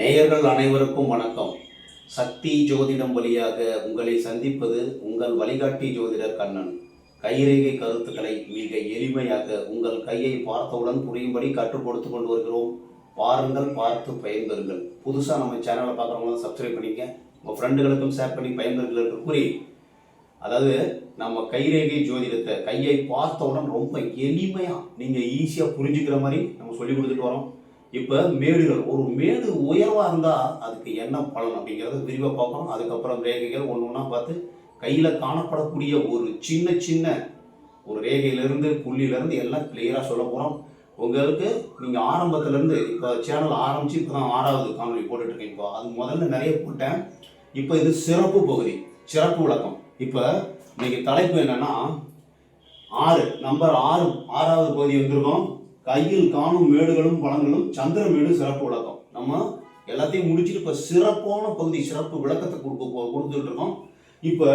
நேயர்கள் அனைவருக்கும் வணக்கம். சக்தி ஜோதிடம் வழியாக உங்களை சந்திப்பது உங்கள் வழிகாட்டி ஜோதிடர் கண்ணன். கைரேகை கருத்துக்களை மிக எளிமையாக உங்கள் கையை பார்த்தவுடன் புரியும்படி கற்றுக் கொடுத்து கொண்டு வருகிறோம். பாருங்கள் பார்த்து பயன்பெறுங்கள். புதுசாக நம்ம சேனலை பார்க்குறவங்களும் சப்ஸ்கிரைப் பண்ணிக்க உங்கள் ஃப்ரெண்டுகளுக்கும் ஷேர் பண்ணி பயன்பெறுங்கள் என்று கூறி அதாவது நம்ம கைரேகை ஜோதிடத்தை கையை பார்த்தவுடன் ரொம்ப எளிமையாக நீங்கள் ஈஸியாக புரிஞ்சுக்கிற மாதிரி நம்ம சொல்லி கொடுத்துட்டு வரோம். இப்போ மேடுகள் ஒரு மேடு உயர்வாக இருந்தால் அதுக்கு என்ன பலன் அப்படிங்கிறத விரிவாக பார்க்கணும். அதுக்கப்புறம் ரேகைகள் ஒன்று ஒன்றா பார்த்து கையில் காணப்படக்கூடிய ஒரு சின்ன சின்ன ஒரு ரேகையிலேருந்து புள்ளியிலேருந்து எல்லாம் கிளியராக சொல்ல போகிறோம் உங்களுக்கு நீங்கள் ஆரம்பத்துலேருந்து இப்போ சேனல் ஆரம்பித்து இப்போ தான் ஆறாவது காணொலி போட்டுட்ருக்கேன் இப்போ அது முதல்ல நிறைய போட்டேன். இப்போ இது சிறப்பு பகுதி சிறப்பு விளக்கம். இப்போ இன்னைக்கு தலைப்பு என்னென்னா ஆறு நம்பர் ஆறு ஆறாவது பகுதி வந்திருக்கோம். கையில் காணும் மேடுகளும் பழங்களும் சந்திரமேடு சிறப்பு விளக்கம். நம்ம எல்லாத்தையும் முடிச்சுட்டு இப்போ சிறப்பான பகுதி சிறப்பு விளக்கத்தை கொடுக்க கொடுத்துட்டு இருக்கோம். இப்போ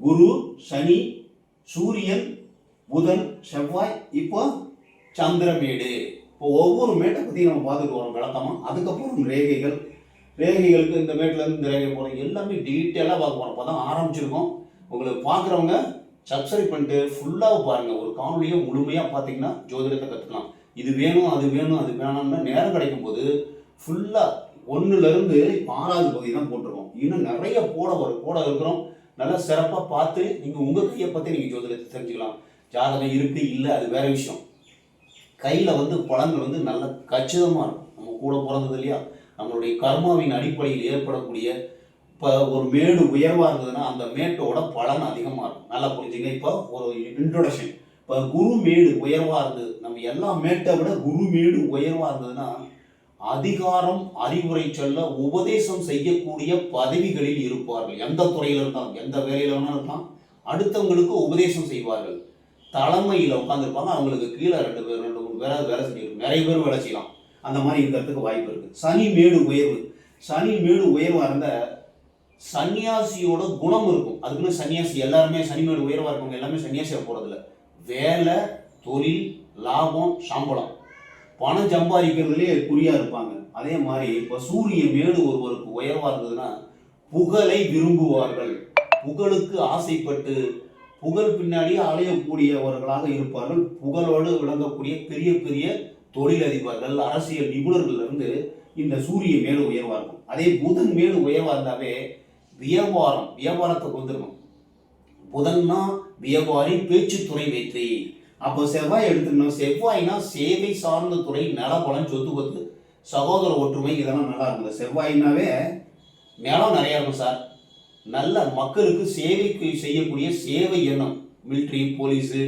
குரு சனி சூரியன் புதன் செவ்வாய் இப்போ சந்திரமேடு இப்போ ஒவ்வொரு மேட்டை பற்றி நம்ம பார்த்துட்டு வரோம் விளக்கமா. அதுக்கப்புறம் ரேகைகள். ரேகைகளுக்கு இந்த மேட்லேருந்து இருந்து இந்த ரேகை போகிறோம் எல்லாமே டீட்டெயிலாக பார்க்க போகிறோம் இப்போ தான் ஆரம்பிச்சிருக்கோம். உங்களுக்கு பார்க்குறவங்க சப்ஸ்கிரைப் பண்ணிட்டு ஃபுல்லாக பாருங்கள் ஒரு காணொலியை முழுமையாக பார்த்தீங்கன்னா ஜோதிடத்தை கற்றுக்கலாம் இது வேணும் அது வேணும் அது வேணும்னு நேரம் கிடைக்கும் போது ஃபுல்லாக ஒன்றுலேருந்து ஆறாவது பகுதி தான் போட்டிருக்கோம். இன்னும் நிறைய போட வரும் போட இருக்கிறோம். நல்லா சிறப்பாக பார்த்து நீங்கள் உங்கள் கையை பற்றி நீங்கள் ஜோதிடத்தை தெரிஞ்சுக்கலாம். ஜாதகம் இருக்குது இல்லை அது வேற விஷயம். கையில் வந்து பழங்கள் வந்து நல்ல கச்சிதமாக இருக்கும். நம்ம கூட பிறந்தது இல்லையா? நம்மளுடைய கர்மாவின் அடிப்படையில் ஏற்படக்கூடிய இப்போ ஒரு மேடு உயர்வாக இருந்ததுன்னா அந்த மேட்டோட பலன் அதிகமாக இருக்கும். நல்லா புரிஞ்சுங்க. இப்போ ஒரு இன்ட்ரொடக்ஷன் இப்போ குரு மேடு உயர்வாக இருந்தது. நம்ம எல்லா மேட்டை விட குரு மேடு உயர்வாக இருந்ததுன்னா அதிகாரம் அறிவுரை சொல்ல உபதேசம் செய்யக்கூடிய பதவிகளில் இருப்பார்கள். எந்த துறையில் இருந்தாலும் எந்த வேலையில் வேணாலும் இருக்கலாம். அடுத்தவங்களுக்கு உபதேசம் செய்வார்கள். தலைமையில் உட்காந்துருப்பாங்க அவங்களுக்கு கீழே ரெண்டு பேர் ரெண்டு மூணு பேராவது வேலை செஞ்சிருக்கும் நிறைய பேர் வேலை செய்யலாம். அந்த மாதிரி இருக்கிறதுக்கு வாய்ப்பு இருக்குது சனி மேடு உயர்வு. சனி மேடு உயர்வாக இருந்த சன்னியாசியோட குணம் இருக்கும். அதுக்குன்னு சன்னியாசி எல்லாருமே சனி மேடு உயர்வாக இருக்கவங்க எல்லாமே சன்னியாசியாக போகிறதில்ல வேலை தொழில் லாபம் சம்பளம். பணம் சம்பாதிக்கிறதுலேயே குறியாக இருப்பாங்க. அதே மாதிரி இப்போ சூரிய மேடு ஒருவருக்கு உயர்வாக இருந்ததுன்னா புகழை விரும்புவார்கள். புகழுக்கு ஆசைப்பட்டு புகழ் பின்னாடி அலையக்கூடியவர்களாக இருப்பார்கள். புகழோடு விளங்கக்கூடிய பெரிய பெரிய தொழிலதிபர்கள் அரசியல் நிபுணர்கள்லேருந்து இந்த சூரிய மேடு உயர்வாக இருக்கும். அதே புதன் மேடு உயர்வாக இருந்தாவே வியாபாரம் வியாபாரத்துக்கு வந்துடணும். புதன்னா வியாபாரி பேச்சுத்துறை வெற்றி. அப்போ செவ்வாய் எடுத்துக்கணும். செவ்வாய்னா சேவை சார்ந்த துறை நலபலம் சொத்து பத்து சகோதர ஒற்றுமை இதெல்லாம் நல்லா இருக்கும். செவ்வாய்னாவே நிலம் நிறையா இருக்கும் சார். நல்ல மக்களுக்கு சேவைக்கு செய்யக்கூடிய சேவை எண்ணம். மிலிட்ரி போலீஸு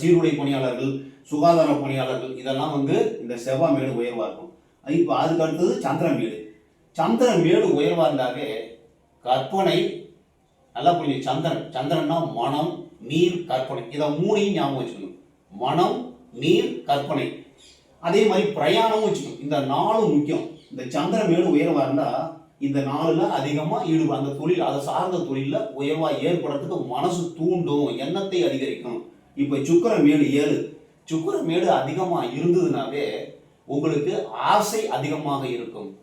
சீருடை பணியாளர்கள் சுகாதார பணியாளர்கள் இதெல்லாம் வந்து இந்த செவ்வாய் மேடு உயர்வாக இருக்கும். இப்போ அதுக்கு அடுத்தது சந்திரன் மேடு. உயர்வாக இருந்தாவே கற்பனை நல்லா புரிஞ்சு சந்திரன். சந்திரன்னா மனம் நீர் கற்பனை. இதை மூணையும் ஞாபகம் வச்சுக்கணும். மனம் நீர் கற்பனை. அதே மாதிரி பிரயாணமும் வச்சுக்கணும். இந்த நாலு முக்கியம். இந்த சந்திரமேடு உயர்வாக இருந்தால் இந்த நாளில் அதிகமாக ஈடுபடும். அந்த தொழில் அதை சார்ந்த தொழிலில் உயர்வாக ஏற்படுறதுக்கு மனசு தூண்டும். எண்ணத்தை அதிகரிக்கும் இப்போ சுக்கர மேடு ஏழு. சுக்கர மேடு அதிகமாக இருந்ததுனாவே உங்களுக்கு ஆசை அதிகமாக இருக்கும்.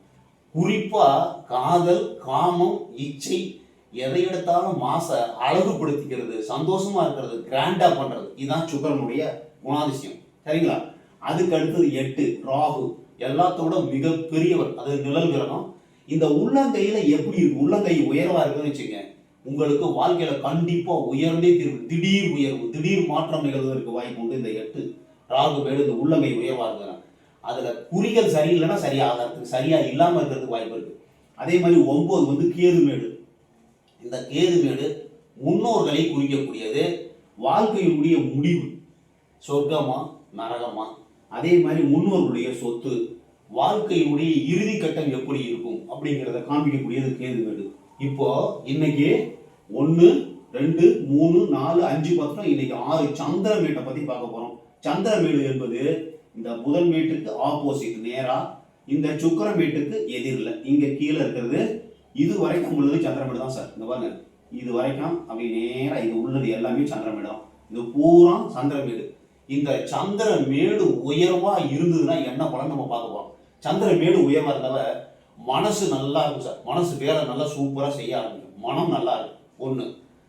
குறிப்பாக காதல் காமம் இச்சை எதை எடுத்தாலும் மாச அழகுபடுத்திக்கிறது சந்தோஷமா இருக்கிறது கிராண்டா பண்றது. இதுதான் சுக்கரனுடைய குணாதிசயம். சரிங்களா? அதுக்கு அடுத்தது எட்டு ராகு. எல்லாத்தோட மிக பெரியவர் அது நிழல் கிரகம். இந்த உள்ளங்கையில எப்படி இருக்கு? உள்ளங்கை உயர்வா இருக்குன்னு வச்சுங்க உங்களுக்கு வாழ்க்கையில கண்டிப்பா உயர்ந்தே தீர்வு. திடீர் உயர்வு திடீர் மாற்றம் நிகழ்வதற்கு வாய்ப்பு உண்டு இந்த எட்டு. ராகு மேடு இந்த உள்ளங்கை உயர்வா இருக்கிறாங்க அதுல குறிகள் சரியில்லைன்னா சரியாகிறதுக்கு சரியா இல்லாம இருக்கிறதுக்கு வாய்ப்பு இருக்கு. அதே மாதிரி ஒன்பது வந்து கேது மேடு இந்த கேது மேடு முன்னோர்களை குறிக்கக்கூடியது வாழ்க்கையினுடைய முடிவு. சொர்க்கமா? நரகமா? அதே மாதிரி முன்னோர்களுடைய சொத்து வாழ்க்கையினுடைய இறுதி கட்டம் எப்படி இருக்கும் அப்படிங்கிறத காண்பிக்கக்கூடியது கேது மேடு. இப்போ இன்னைக்கு ஒன்று ரெண்டு மூணு நாலு அஞ்சு பார்த்தோம் இன்னைக்கு ஆறு சந்திர சந்திரமேட்டை பத்தி பார்க்க போறோம். சந்திரமேடு என்பது இந்த புதன் மேட்டுக்கு ஆப்போசிட் நேரா. இந்த சுக்கிரமேட்டுக்கு எதிரில் இங்க கீழே இருக்கிறது இது வரைக்கும் உள்ளது சந்திரமேடு தான் சார். இந்த பாருங்க. இது வரைக்கும் அப்படி நேராக இது உள்ளது எல்லாமே சந்திரமேடு தான் இது பூரா சந்திரமேடு. இந்த சந்திரமேடு உயர்வா இருந்ததுன்னா என்ன பலன் நம்ம பார்க்க போறோம்? சந்திரமேடு உயர்வா இருந்தவ மனசு நல்லா இருக்கும் சார். மனசு வேலை நல்லா சூப்பராக செய்ய ஆரம்பிக்கும். மனம் நல்லா இருக்கும். ஒன்று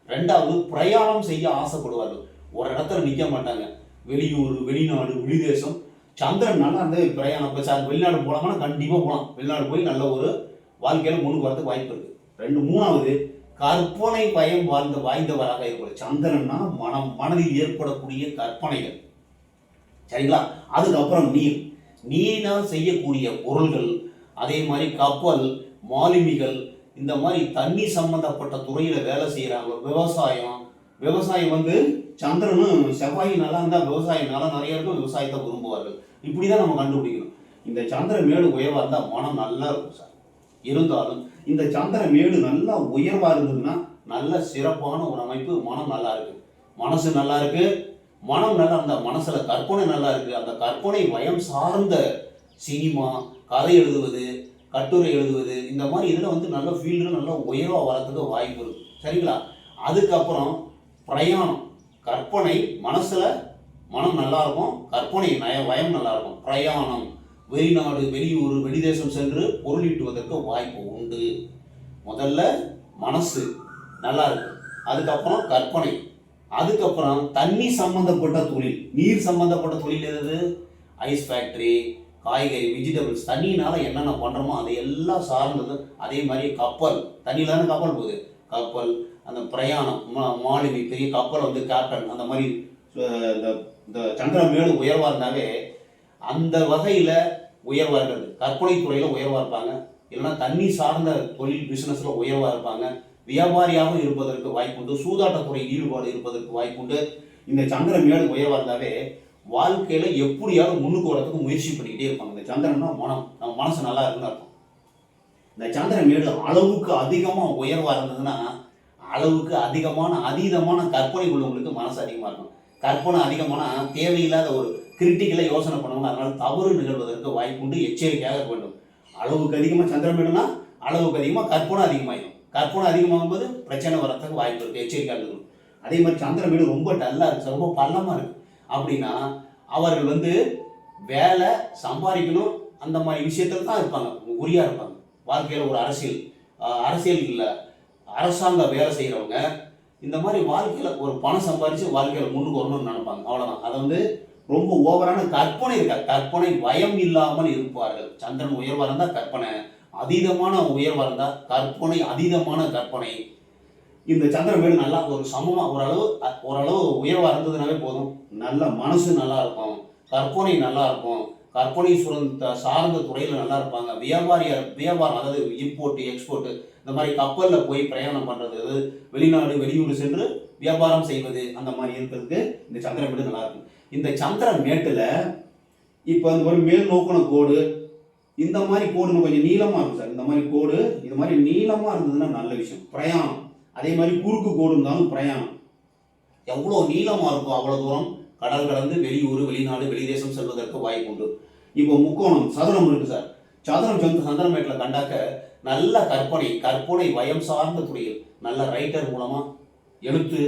ரெண்டாவது பிரயாணம் செய்ய ஆசைப்படுவார்கள். ஒரு இடத்துல நிற்க மாட்டாங்க. வெளியூர் வெளிநாடு வெளிதேசம் சந்திரன் நல்லா இருந்தா பிரயாணம். இப்போ சார் வெளிநாடு போகலாம்னா கண்டிப்பாக போகலாம் வெளிநாடு போய் நல்ல ஒரு வாழ்க்கையில் முன்னுக்கு வரதுக்கு வாய்ப்பு இருக்கு. ரெண்டு மூணாவது கற்பனை பயம் வாழ்ந்த வாய்ந்தவராக இருக்கிற சந்திரன்னா மனம் மனதில் ஏற்படக்கூடிய கற்பனைகள். சரிங்களா? அதுக்கப்புறம் நீர். நீரினால் செய்யக்கூடிய பொருள்கள் அதே மாதிரி கப்பல் மாலுமிகள் இந்த மாதிரி தண்ணி சம்பந்தப்பட்ட துறையில வேலை செய்யறாங்க. விவசாயம். விவசாயம் வந்து சந்திரனும் செவ்வாயினால நல்லா இருந்தால் விவசாயம் நல்லா நிறைய இருக்கும் விவசாயத்தை விரும்புவார்கள். இப்படி தான் நம்ம கண்டுபிடிக்கணும். இந்த சந்திரன் மேடு உயர்வாக இருந்தால் மனம் நல்லா இருக்கும் சார். இருந்தாலும் இந்த சந்திர மேடு நல்லா உயர்வாக இருந்ததுன்னா நல்ல சிறப்பான ஒரு அமைப்பு. மனம் நல்லா இருக்கு. மனசு நல்லா இருக்கு. மனம் நல்லா அந்த மனசுல கற்பனை நல்லா இருக்கு. அந்த கற்பனை வயம் சார்ந்த சினிமா கதை எழுதுவது கட்டுரை எழுதுவது இந்த மாதிரி இதில் வந்து நல்ல ஃபீல்டில் நல்லா உயர்வாக வரதுக்கு வாய்ப்பு இருக்கு. சரிங்களா? அதுக்கப்புறம் பிரயாணம். கற்பனை மனசில் மனம் நல்லா இருக்கும். கற்பனை நய வயம் நல்லா இருக்கும். பிரயாணம். வெளிநாடு வெளியூர் வெளிதேசம் சென்று பொருளீட்டுவதற்கு வாய்ப்பு உண்டு. முதல்ல மனசு நல்லா இருக்கு அதுக்கப்புறம் கற்பனை. அதுக்கப்புறம் தண்ணி சம்பந்தப்பட்ட தொழில். நீர் சம்பந்தப்பட்ட தொழில் எது? ஐஸ் ஃபேக்ட்ரி காய்கறி வெஜிடபிள்ஸ். தண்ணினால என்னென்ன பண்ணுறோமோ அது எல்லாம் சார்ந்தது. அதே மாதிரி கப்பல். தண்ணியில் தானே கப்பல் போகுது. கப்பல் அந்த பிரயாணம் மா மாலுமி பெரிய கப்பல் வந்து கேப்டன் அந்த மாதிரி இந்த இந்த சந்திரன் மேலும் உயர்வாக இருந்தாவே அந்த வகையில் உயர்வாக கற்பனை துறையில் உயர்வாக இருப்பாங்க. இல்லைன்னா தண்ணி சார்ந்த தொழில் பிஸ்னஸில் உயர்வாக இருப்பாங்க. வியாபாரியாக இருப்பதற்கு வாய்ப்புண்டு. சூதாட்டத்துறை ஈடுபாடு இருப்பதற்கு வாய்ப்புண்டு. இந்த சந்திரன் மேல் உயர்வாக இருந்தாவே வாழ்க்கையில் எப்படியாவது முன்னுக்கு வரதுக்கு முயற்சி பண்ணிக்கிட்டே இருப்பாங்க. இந்த சந்திரன்னா மனம். நம்ம மனசு நல்லா இருக்குன்னு இருக்கும் இந்த சந்திரன் மேடு அளவுக்கு அதிகமாக உயர்வாக இருந்ததுன்னா அளவுக்கு அதிகமான அதீதமான கற்பனை உள்ளவங்களுக்கு மனசு அதிகமாக இருக்கும். கற்பனை அதிகமான தேவையில்லாத ஒரு கிரிட்டிக்கலை யோசனை பண்ணுவாங்க அதனால் தவறு நிகழ்வதற்கு வாய்ப்புண்டு எச்சரிக்கையாக இருக்க வேண்டும். அளவுக்கு அதிகமாக சந்திரம் வேணும்னா அளவுக்கு அதிகமாக கற்பனை அதிகமாகிடும் கற்பனை அதிகமாகும் போது பிரச்சனை வரத்துக்கு வாய்ப்பு இருக்குது எச்சரிக்கையாக இருக்கணும். அதே மாதிரி சந்திரன் வீடு ரொம்ப டல்லாக இருக்குது ரொம்ப பள்ளமாக இருக்குது அப்படின்னா அவர்கள் வந்து வேலை சம்பாதிக்கணும் அந்த மாதிரி விஷயத்தில் தான் இருப்பாங்க உரியாக இருப்பாங்க. வாழ்க்கையில் ஒரு அரசியல் அரசியல் இல்லை. அரசாங்க வேலை செய்கிறவங்க இந்த மாதிரி வாழ்க்கையில் ஒரு பணம் சம்பாதிச்சு வாழ்க்கையில் முன்னுக்கு வரணும்னு நினைப்பாங்க. அவ்வளோதான் அதை வந்து ரொம்ப ஓவரான கற்பனை இருக்கா? கற்பனை பயம் இல்லாமல் இருப்பார்கள். சந்திரன் உயர்வாக இருந்தால் கற்பனை அதீதமான உயர்வாக இருந்தால் கற்பனை அதீதமான கற்பனை. இந்த சந்திரன் வீடு நல்லா ஒரு சமமாக ஓரளவு ஓரளவு உயர்வாக இருந்ததுனாலே போதும். நல்ல மனசு நல்லா இருக்கும். கற்பனை நல்லா இருக்கும். கற்பனை சுரந்த சார்ந்த துறையில் நல்லா இருப்பாங்க. வியாபாரியார் வியாபாரம் அதாவது இம்போர்ட் எக்ஸ்போர்ட் இந்த மாதிரி கப்பலில் போய் பிரயாணம் பண்ணுறது வெளிநாடு வெளியூர் சென்று வியாபாரம் செய்வது அந்த மாதிரி இருக்கிறதுக்கு இந்த சந்திரன் வீடு நல்லா இருக்கும். இந்த சந்திரன் மேட்டில் இப்போ அந்த மாதிரி மேல் நோக்கின கோடு இந்த மாதிரி கோடு கொஞ்சம் நீளமாக இருக்கும் சார். இந்த மாதிரி கோடு இது மாதிரி நீளமாக இருந்ததுன்னா நல்ல விஷயம். பிரயாணம். அதே மாதிரி குறுக்கு கோடு இருந்தாலும் பிரயாணம். எவ்வளோ நீளமாக இருக்கும் அவ்வளோ தூரம்? கடல் கடந்து வெளியூர் வெளிநாடு வெளிதேசம் செல்வதற்கு வாய்ப்பு உண்டு. இப்போ முக்கோணம் சதுரம் இருக்கு சார். சதுரம் சந்த சந்திரமேட்டில் கண்டாக்க நல்ல கற்பனை கற்பனை வயம் சார்ந்த துறையில் நல்ல ரைட்டர் மூலமாக எழுத்து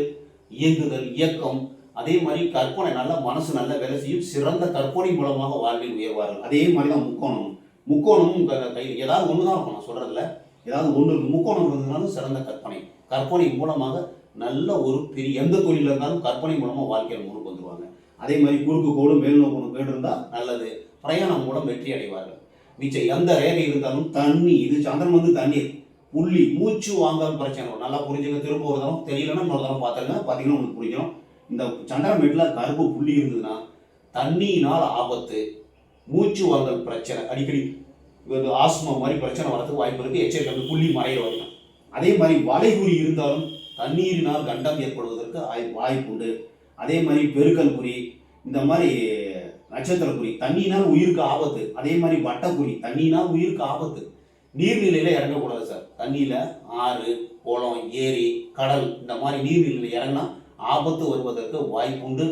இயங்குதல் இயக்கம் அதே மாதிரி கற்பனை நல்ல மனசு நல்ல வேலை செய்யும் சிறந்த கற்பனை மூலமாக வாழ்வில் உயர்வார்கள். அதே மாதிரி தான் முக்கோணம். முக்கோணமும் க- கை ஏதாவது ஒன்று தான் இருக்கும் நான் சொல்கிறதுல ஏதாவது ஒன்று முக்கோணம் இருந்ததுனாலும் சிறந்த கற்பனை. கற்பனை மூலமாக நல்ல ஒரு பெரிய எந்த தொழில் இருந்தாலும் கற்பனை மூலமாக வாழ்க்கையில் முழுக்க வந்துருவாங்க. அதே மாதிரி குறுக்கு கோடு மேல் நோக்கணும் இருந்தால் நல்லது. பிரயாணம் மூலம் வெற்றி அடைவார்கள். மிச்சம் எந்த ரேகை இருந்தாலும் தண்ணி இது சந்திரன் வந்து தண்ணீர். புள்ளி மூச்சு வாங்காமல் பிரச்சனை நல்லா புரிஞ்சுங்க. திரும்ப ஒரு தரம் தெரியலன்னா இன்னொரு தரம் பார்த்துருங்க. பார்த்தீங்கன்னா உங்களுக்கு புரியும் இந்த சந்திரன் வீட்டில் கருப்பு புள்ளி இருந்ததுன்னா தண்ணியினால் ஆபத்து மூச்சு வாங்கல் பிரச்சனை அடிக்கடி இது ஆஸ்மா மாதிரி பிரச்சனை வரதுக்கு வாய்ப்பு இருக்குது எச்சரிக்கை புள்ளி மறையிற வரைக்கும் அதே மாதிரி வளைகுறி இருந்தாலும் தண்ணீரினால் கண்டம் ஏற்படுவதற்கு வாய்ப்பு உண்டு. அதே மாதிரி பெருக்கல் குறி இந்த மாதிரி நட்சத்திர குறி தண்ணினால் உயிருக்கு ஆபத்து. அதே மாதிரி வட்டக்குறி தண்ணினால் உயிருக்கு ஆபத்து. நீர்நிலையில் இறங்கக்கூடாது சார். தண்ணியில் ஆறு குளம் ஏரி கடல் இந்த மாதிரி நீர்நிலையில் இறங்கினா ஆபத்து வருவதற்கு வாய்ப்பு உண்டு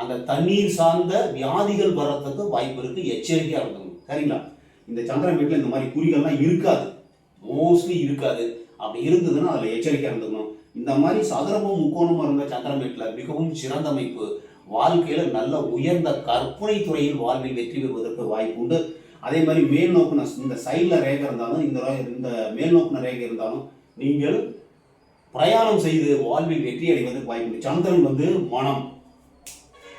அந்த தண்ணீர் சார்ந்த வியாதிகள் வர்றதுக்கு வாய்ப்பு இருக்கு. எச்சரிக்கையாக இருக்கணும். சரிங்களா? இந்த சந்திரன் வீட்டில் இந்த மாதிரி குறிகள்லாம் இருக்காது. மோஸ்ட்லி இருக்காது. அப்படி இருந்ததுன்னா அதில் எச்சரிக்கையாக இருந்துக்கணும். இந்த மாதிரி சதுரமும் முக்கோணமும் இருந்த சந்திரன் வீட்டில் மிகவும் சிறந்த அமைப்பு. வாழ்க்கையில் நல்ல உயர்ந்த கற்பனை துறையில் வாழ்வில் வெற்றி பெறுவதற்கு வாய்ப்பு உண்டு அதே மாதிரி மேல் நோக்குன இந்த சைடில் ரேகை இருந்தாலும் இந்த இந்த மேல் நோக்குன ரேகை இருந்தாலும் நீங்கள் பிரயாணம் செய்து வாழ்வில் வெற்றி அடைவதற்கு வாய்ப்பு சந்திரன் வந்து மனம்.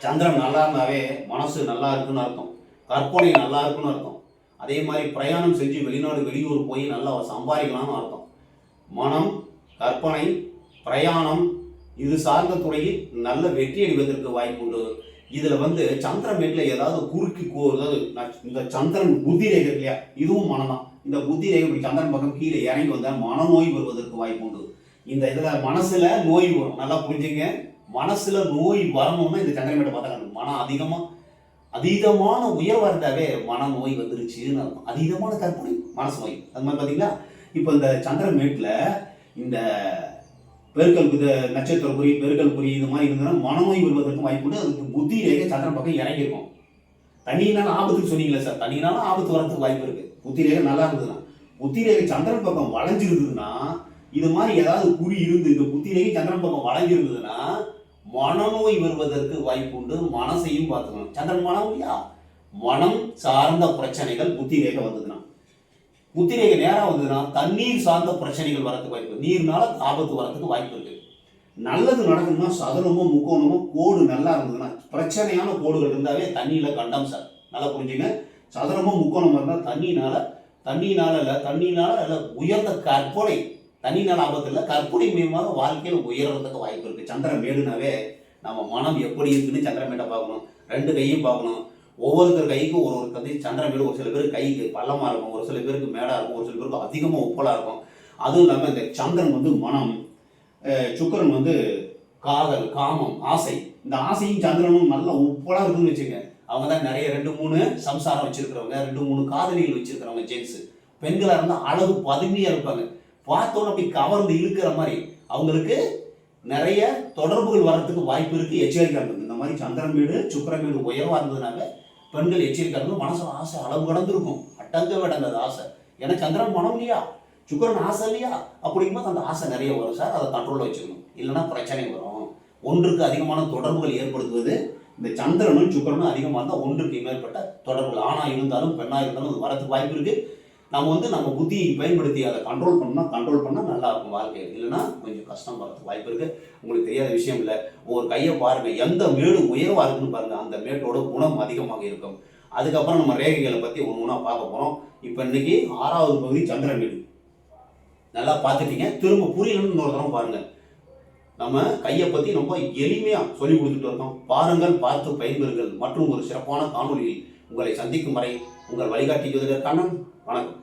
சந்திரன் நல்லா இருந்தாவே மனசு நல்லா இருக்குன்னு அர்த்தம். கற்பனை நல்லா இருக்குன்னு அர்த்தம். அதே மாதிரி பிரயாணம் செஞ்சு வெளிநாடு வெளியூர் போய் நல்லா சம்பாதிக்கலாம்னு அர்த்தம். மனம் கற்பனை பிரயாணம் இது சார்ந்த துறையில் நல்ல வெற்றி அடைவதற்கு வாய்ப்பு உண்டு. இதில் வந்து சந்திரன் வீட்டில் ஏதாவது குறுக்கி கோ அதாவது இந்த சந்திரன் புத்தி ரேகை இல்லையா? இதுவும் மனம் தான் இந்த புத்தி ரேகை இப்படி சந்திரன் பக்கம் கீழே இறங்கி வந்தால் மனநோய் வருவதற்கு வாய்ப்பு உண்டு. இந்த இதில் மனசில் நோய் வரும். நல்லா புரிஞ்சுங்க. மனசில் நோய் வரணும்னா இந்த சந்திரமேட்டை பார்த்தா மனம் அதிகமாக அதீதமான உயர்வாக இருந்தாவே மனநோய் வந்துருச்சுன்னு அர்த்தம். அதீதமான கற்பனை மனசு நோய். அது மாதிரி பார்த்தீங்களா இப்போ இந்த சந்திரமேட்டில் இந்த பெருக்கல் இது நட்சத்திர குறி பெருக்கல் குறி இது மாதிரி இருந்ததுன்னா மனநோய் வருவதற்கு வாய்ப்பு உண்டு. அதுக்கு புத்தி ரேகை சந்திரன் பக்கம் இறங்கியிருக்கும். தண்ணினால ஆபத்துன்னு சொன்னீங்களே சார். தண்ணினால ஆபத்து வரதுக்கு வாய்ப்பு இருக்குது புத்தி ரேகை நல்லா இருந்ததுன்னா. புத்தி ரேகை சந்திரன் பக்கம் வளைஞ்சிருந்ததுன்னா இது மாதிரி ஏதாவது குறி இருந்து இந்த புத்தி சந்திரன் பக்கம் வளைஞ்சிருந்ததுன்னா மனநோய் வருவதற்கு வாய்ப்பு உண்டு. மனசையும் பார்த்துக்கணும். சந்திரன் மனம் இல்லையா? மனம் சார்ந்த பிரச்சனைகள் புத்தி ரேகை வந்ததுன்னா. புத்தி ரேகை நேரம் வந்ததுன்னா தண்ணீர் சார்ந்த பிரச்சனைகள் வரதுக்கு வாய்ப்பு நீர்னால ஆபத்து வரத்துக்கு வாய்ப்பு இருக்கு. நல்லது நடக்கணும்னா சதுரமோ முக்கோணமோ கோடு நல்லா இருந்ததுன்னா பிரச்சனையான கோடுகள் இருந்தாவே தண்ணியில கண்டம் சார். நல்லா புரிஞ்சுங்க? சதுரமோ முக்கோணமோ இருந்தால் தண்ணினால தண்ணினால இல்லை தண்ணினால இல்லை உயர்ந்த கற்பனை தண்ணினால ஆபத்து இல்லை கற்பனை மூலியமாக வாழ்க்கையில் உயர்றதுக்கு வாய்ப்பு இருக்குது சந்திரன் மேடுனாவே நம்ம மனம் எப்படி இருக்குன்னு சந்திரமேட்டை பார்க்கணும். ரெண்டு கையும் பார்க்கணும். ஒவ்வொருத்தர் கைக்கும் ஒரு ஒரு கதை சந்திரமேடு ஒரு சில பேருக்கு கைக்கு பள்ளமாக இருக்கும். ஒரு சில பேருக்கு மேடாக இருக்கும். ஒரு சில பேருக்கு அதிகமாக உப்பலாக இருக்கும். அதுவும் இல்லாமல் இந்த சந்திரன் வந்து மனம் சுக்கரன் சுக்கிரன் வந்து காதல் காமம் ஆசை. இந்த ஆசையும் சந்திரனும் நல்லா உப்பலாக இருக்குன்னு வச்சுங்க. அவங்க தான் நிறைய ரெண்டு மூணு சம்சாரம் வச்சிருக்கிறவங்க ரெண்டு மூணு காதலிகள் வச்சிருக்கிறவங்க ஜென்ஸ். பெண்களாக இருந்தால் அழகு பதுமையாக இருப்பாங்க. பார்த்தோன்னு அப்படி கவர்ந்து இழுக்கிற மாதிரி. அவங்களுக்கு நிறைய தொடர்புகள் வர்றதுக்கு வாய்ப்பு இருக்குது எச்சரிக்கை இந்த மாதிரி சந்திரன் வீடு சுக்கிரன் வீடு உயர்வாக இருந்ததுனால பெண்கள் எச்சரிக்கை மனசு ஆசை அளவு கடந்திருக்கும். அடங்க விடங்காது ஆசை. ஏன்னா சந்திரன் மனம் இல்லையா? சுக்கரன் ஆசை இல்லையா? அப்படிங்கும்போது அந்த ஆசை நிறைய வரும் சார். அதை கண்ட்ரோலில் வச்சுக்கணும். இல்லைன்னா பிரச்சனை வரும். ஒன்றுக்கு அதிகமான தொடர்புகள் ஏற்படுத்துவது இந்த சந்திரனும் சுக்கரனும் அதிகமாக இருந்தால் ஒன்றுக்கு மேற்பட்ட தொடர்புகள். ஆணாக இருந்தாலும் பெண்ணாக இருந்தாலும் அது வரதுக்கு வாய்ப்பு இருக்குது நம்ம வந்து நம்ம புத்தியை பயன்படுத்தி அதை கண்ட்ரோல் பண்ணால் கண்ட்ரோல் பண்ணால் நல்லா இருக்கும் வாழ்க்கை. இல்லைன்னா கொஞ்சம் கஷ்டம் வரதுக்கு வாய்ப்பு இருக்கு. உங்களுக்கு தெரியாத விஷயம் இல்லை. ஒரு கையை பாருங்கள் எந்த மேடு உயர்வாக இருக்குன்னு பாருங்கள் அந்த மேட்டோட குணம் அதிகமாக இருக்கும். அதுக்கப்புறம் நம்ம ரேகைகளை பற்றி ஒன்று ஒன்றா பார்க்க போகிறோம் இப்போ இன்னைக்கு ஆறாவது பகுதி சந்திரன் வீடு நல்லா பார்த்துட்டீங்க. திரும்ப புரியலன்னு இன்னொரு தரம் நம்ம கையை பற்றி ரொம்ப எளிமையாக சொல்லி கொடுத்துட்டு இருக்கோம். பாருங்கள் பார்த்து பயன்பெறுங்கள். மற்றும் ஒரு சிறப்பான காணொலியில் உங்களை சந்திக்கும் வரை உங்கள் வழிகாட்டி ஜோதிடர் கண்ணன். வணக்கம்.